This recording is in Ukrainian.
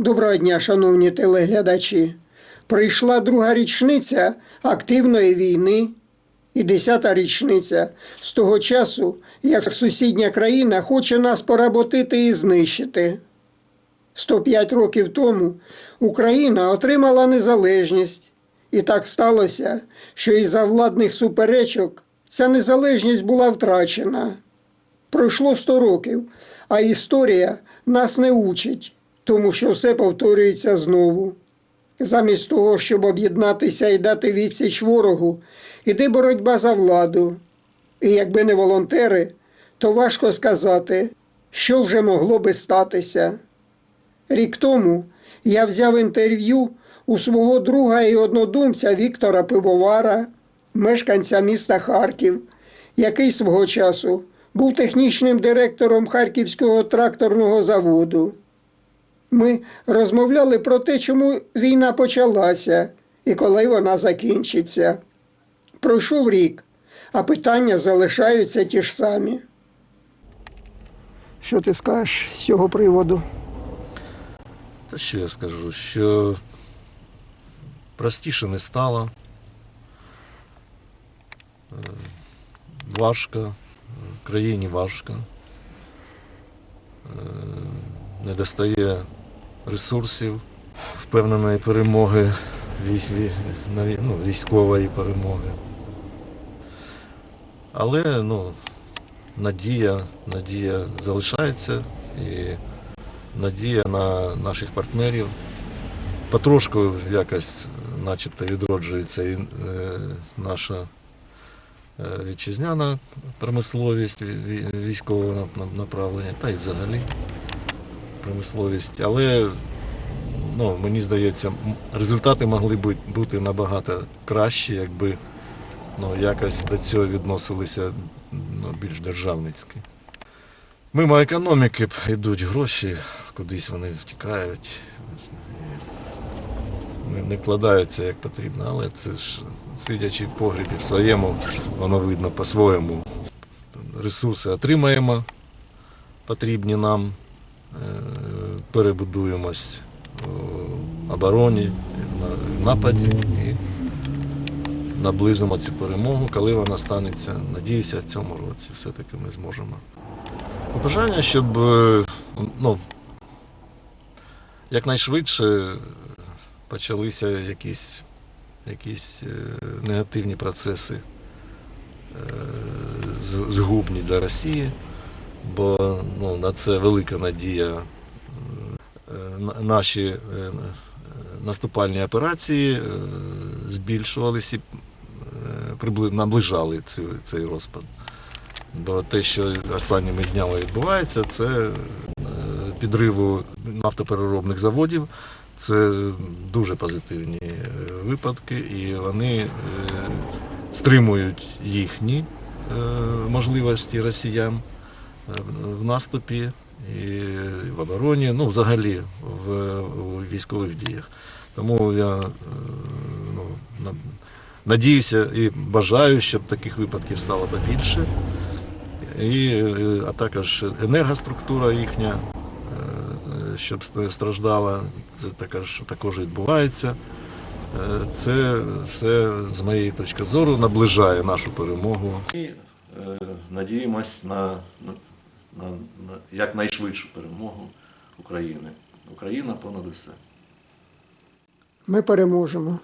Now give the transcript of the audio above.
Доброго дня, шановні телеглядачі. Прийшла друга річниця активної війни і десята річниця з того часу, як сусідня країна хоче нас поработити і знищити. 105 років тому Україна отримала незалежність, і так сталося, що із-за владних суперечок ця незалежність була втрачена. Пройшло 100 років, а історія нас не учить, тому що все повторюється знову. Замість того, щоб об'єднатися і дати відсіч ворогу, іде боротьба за владу. І якби не волонтери, то важко сказати, що вже могло би статися. Рік тому я взяв інтерв'ю у свого друга і однодумця Віктора Пивовара, мешканця міста Харків, який свого часу був технічним директором Харківського тракторного заводу. Ми розмовляли про те, чому війна почалася і коли вона закінчиться. Пройшов рік, а питання залишаються ті ж самі. Що ти скажеш з цього приводу? Та що я скажу, що простіше не стало. Е, Важко, країні важко. Е, Не достає ресурсів, впевненої перемоги, ну, військової перемоги. Але ну, надія, надія залишається і надія на наших партнерів. Потрошку якось начебто відроджується і е, наша е, вітчизняна промисловість ві- ві- військового направлення, та й взагалі промисловість. Але ну, мені здається, результати могли бу- бути набагато кращі, якби ну, якось до цього відносилися ну, більш державницьки. Мимо економіки йдуть гроші, кудись вони втікають, не, вкладаються як потрібно, але це ж сидячи в погрібі в своєму, воно видно по-своєму. Ресурси отримаємо, потрібні нам, перебудуємось в обороні, в нападі і наблизимо цю перемогу, коли вона станеться. Надіюся, в цьому році все-таки ми зможемо. Побажання, щоб е, ну, якнайшвидше почалися якісь, якісь е, негативні процеси е, згубні для Росії, бо ну, на це велика надія. Е, Наші е, наступальні операції е, збільшувалися наближали цей, розпад. Бо те, що останніми днями відбувається, це підриву нафтопереробних заводів. Це дуже позитивні випадки, і вони стримують їхні можливості росіян в наступі і в обороні, ну взагалі в, у військових діях. Тому я е, ну, надіюся і бажаю, щоб таких випадків стало побільше і, е, а також енергоструктура їхня, е, щоб страждала, це також, також відбувається. Це все, з моєї точки зору, наближає нашу перемогу. І надіємось на, на, на, на якнайшвидшу перемогу України. Україна понад усе. Ми переможемо.